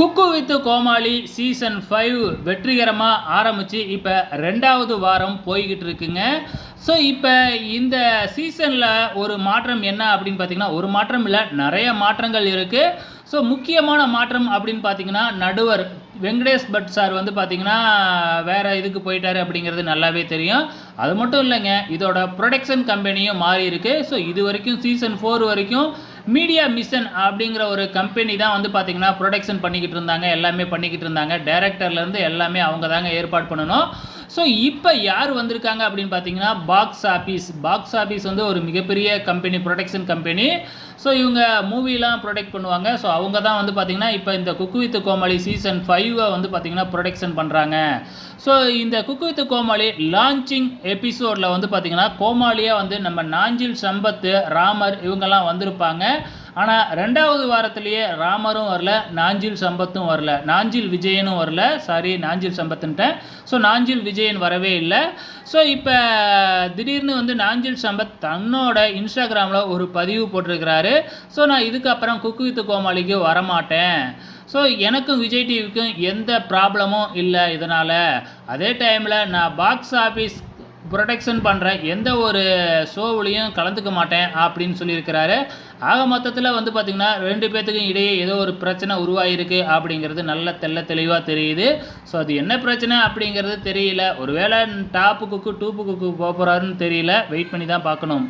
Cook with Comali season five வெற்றிகரமாக ஆரம்பித்து இப்போ ரெண்டாவது வாரம் போய்கிட்டு இருக்குங்க. ஸோ இப்போ இந்த சீசனில் ஒரு மாற்றம் என்ன அப்படின்னு பார்த்தீங்கன்னா ஒரு மாற்றம் இல்லை நிறைய மாற்றங்கள் இருக்குது ஸோ முக்கியமான மாற்றம் அப்படின்னு பார்த்தீங்கன்னா நடுவர் வெங்கடேஷ் பட் சார் வந்து பார்த்தீங்கன்னா வேறு இதுக்கு போயிட்டாரு அப்படிங்கிறது நல்லாவே தெரியும். அது மட்டும் இல்லைங்க இதோட ப்ரொடக்ஷன் கம்பெனியும் மாறி இருக்குது ஸோ இது வரைக்கும் சீசன் ஃபோர் வரைக்கும் மீடியா மிஷன் அப்படிங்கிற ஒரு கம்பெனி தான் வந்து பார்த்தீங்கன்னா ப்ரொடக்ஷன் பண்ணிக்கிட்டு இருந்தாங்க எல்லாமே பண்ணிக்கிட்டு இருந்தாங்க. டேரக்டர்லேருந்து எல்லாமே அவங்க தாங்க ஏற்பாடு பண்ணணும். ஸோ இப்போ யார் வந்திருக்காங்க அப்படின்னு பார்த்தீங்கன்னா பாக்ஸ் ஆஃபீஸ் பாக்ஸ் ஆஃபீஸ் வந்து ஒரு மிகப்பெரிய கம்பெனி ப்ரொடக்ஷன் கம்பெனி ஸோ இவங்க மூவிலாம் ப்ரொடக்ட் பண்ணுவாங்க. ஸோ அவங்க தான் வந்து பார்த்திங்கன்னா இப்போ இந்த குக்கு வித் கோமாளி சீசன் ஃபைவை வந்து பார்த்தீங்கன்னா ப்ரொடக்ஷன் பண்ணுறாங்க ஸோ இந்த குக்கு வித் கோமாளி லான்ச்சிங் எபிசோடில் வந்து பார்த்திங்கன்னா கோமாளியாக வந்து நம்ம நாஞ்சில் சம்பத்து ராமர் இவங்கெல்லாம் வந்திருப்பாங்க. ஆனால் ரெண்டாவது வாரத்திலேயே ராமரும் வரல நாஞ்சில் சம்பத்தும் வரல. நாஞ்சில் விஜயனும் வரல. சாரி நாஞ்சில் சம்பத்துன்ட்டேன். ஸோ நாஞ்சில் விஜயன் வரவே இல்லை. ஸோ இப்போ திடீர்னு வந்து நாஞ்சில் சம்பத் தன்னோட இன்ஸ்டாகிராமில் ஒரு பதிவு போட்டிருக்கிறாரு. ஸோ நான் இதுக்கப்புறம் குக்கு வித்து கோமாளிக்கு வரமாட்டேன். ஸோ எனக்கும் விஜய் டிவிக்கும் எந்த ப்ராப்ளமும் இல்லை இதனால். அதே டைமில் நான் பாக்ஸ் ஆஃபீஸ் ப்ரொடெக்ஷன் பண்ணுற எந்த ஒரு ஷோவிலையும் கலந்துக்க மாட்டேன் அப்படின்னு சொல்லியிருக்கிறாரு. ஆக மொத்தத்தில் வந்து பார்த்திங்கன்னா ரெண்டு பேர்த்துக்கும் இடையே ஏதோ ஒரு பிரச்சனை உருவாகிருக்கு அப்படிங்கிறது நல்ல தெள்ள தெளிவாக தெரியுது. ஸோ அது என்ன பிரச்சனை அப்படிங்கிறது தெரியல. ஒருவேளை டாப்பு குக்கு டூப்பு குக்கு போகிறாருன்னு தெரியல. வெயிட் பண்ணி தான் பார்க்கணும்.